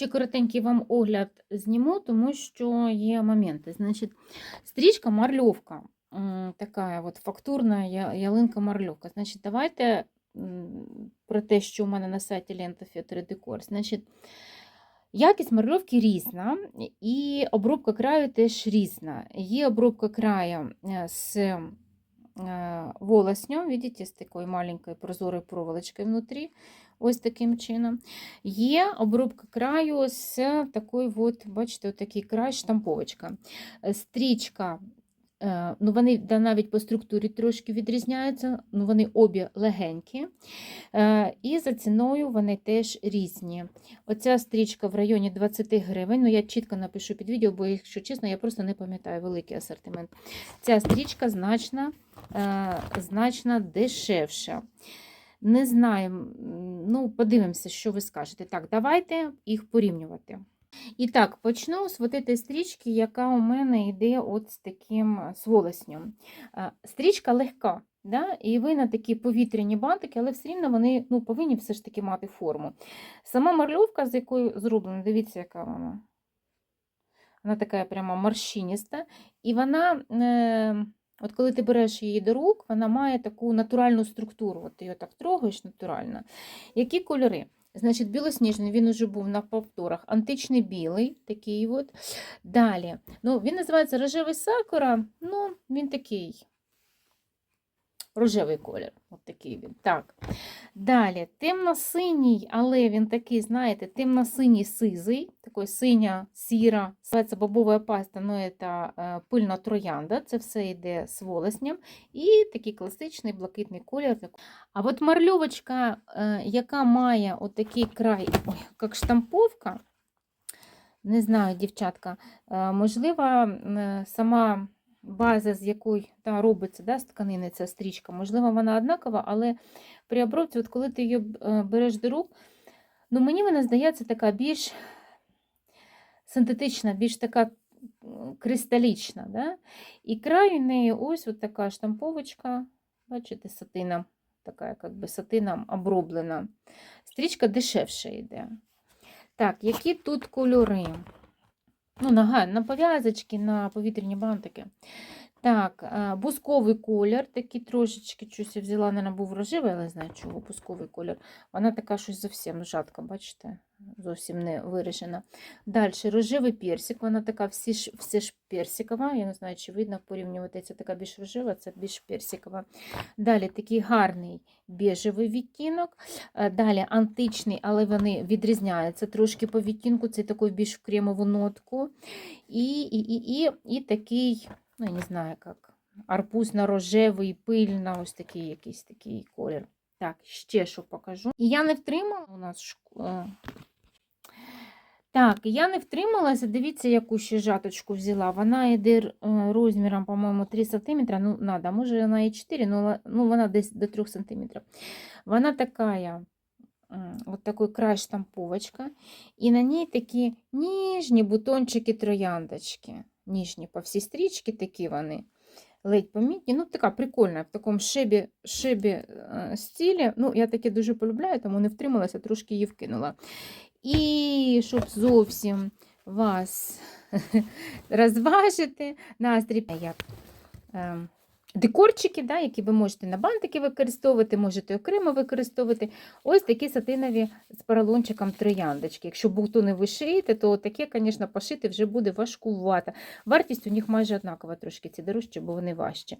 ще коротенький вам огляд зніму, тому що є моменти. Значить, стрічка марльовка. Така от фактурна ялинка марльовка. Значить, давайте про те, що у мене на сайті Лента Фетри Декор. Значить, якість марльовки різна, і обробка краю теж різна. Є обробка краю е, з е, волоснем, видите, з такою маленькою прозорою проволочкою внутрі, ось таким чином. Є обробка краю з такою, от, бачите, от такий край штамповочка. Стрічка, ну вони навіть по структурі трошки відрізняються, ну вони обі легенькі. Е, І за ціною вони теж різні. Оця стрічка в районі 20 гривень. Ну, я чітко напишу під відео, бо, якщо чесно, я просто не пам'ятаю великий асортимент. Ця стрічка значно, е, значно дешевша. Не знаю, ну, подивимося, що ви скажете. Так, давайте їх порівнювати. І так, почну з этой стрічки, яка у мене йде от з таким е, з волоснем. Е, Стрічка легка, да? і ви на такі повітряні бантики, але все рівно вони ну, повинні все ж таки мати форму. Сама марльовка, з якою зроблена, дивіться, яка вона. Вона така прямо морщиніста. І вона, е, от коли ти береш її до рук, вона має таку натуральну структуру. От ти її так трогаєш натурально. Які кольори? Значить, білосніжний, він уже був на повторах. Античний білий, такий от. Далі. Ну, він називається рожевий сакура. Ну, він такий рожевий колір. От такий він. Так. Далі, темно-синій, але він такий, знаєте, темно-синій сизий, такий синя, сіра, це бобова паста, ну це е, пильна троянда, це все йде з волосням. І такий класичний блакитний колір. А от марльовочка, е, яка має отакий край, ой, як штамповка, не знаю, дівчатка, е, можливо, сама база, з якої та, робиться да, з тканини, ця стрічка, можливо, вона однакова, але при обробці, от коли ти її е, береш до рук, ну, мені вона здається така більш синтетична, більш така кристалічна. Да? І край у неї ось от така штамповочка, бачите, сатина, така як би сатином оброблена. Стрічка дешевше йде. Так, які тут кольори? Ну, на, на пов'язочки, на повітряні бантики. Так, е, бусковий колір, такий трошечки щось я взяла, не був рожевий, але знаю, чого бусковий колір. Вона така щось зовсім жатка, бачите, зовсім не вирішена. Далі рожевий персик, вона така всі ж, все ж персикова. Я не знаю, чи видно порівнювати. Це така більш рожева, це більш персикова. Далі такий гарний біжевий відтінок. Е, Далі античний, але вони відрізняються трошки по відтінку. Це такий більш кремову нотку. І, і, і, і, і такий, ну я не знаю, як арбузно-рожевий, пильно, ось такий якийсь такий колір. Так, ще що покажу. І я не втримала у нас е, Так, я не втрималася. Дивіться, яку ще жаточку взяла. Вона йде е, розміром, по-моєму, 3 см. Ну, надо, може, вона і 4, ну, ну вона десь до 3 см. Вона така, от такой край штамповочка. І на ній такі ніжні бутончики трояндочки. Ніжні по всій стрічці такі вони. Ледь помітні. Ну, така прикольна, в такому шибі, шибі е, стилі. Ну, я таке дуже полюбляю, тому не втрималася, трошки її вкинула. І щоб зовсім вас розважити, настрій як е, декорчики, да, які ви можете на бантики використовувати, можете окремо використовувати. Ось такі сатинові з поролончиком трояндочки. Якщо бутони ви шиєте, то таке, звісно, пошити вже буде важкувато. Вартість у них майже однакова, трошки ці дорожчі, бо вони важчі.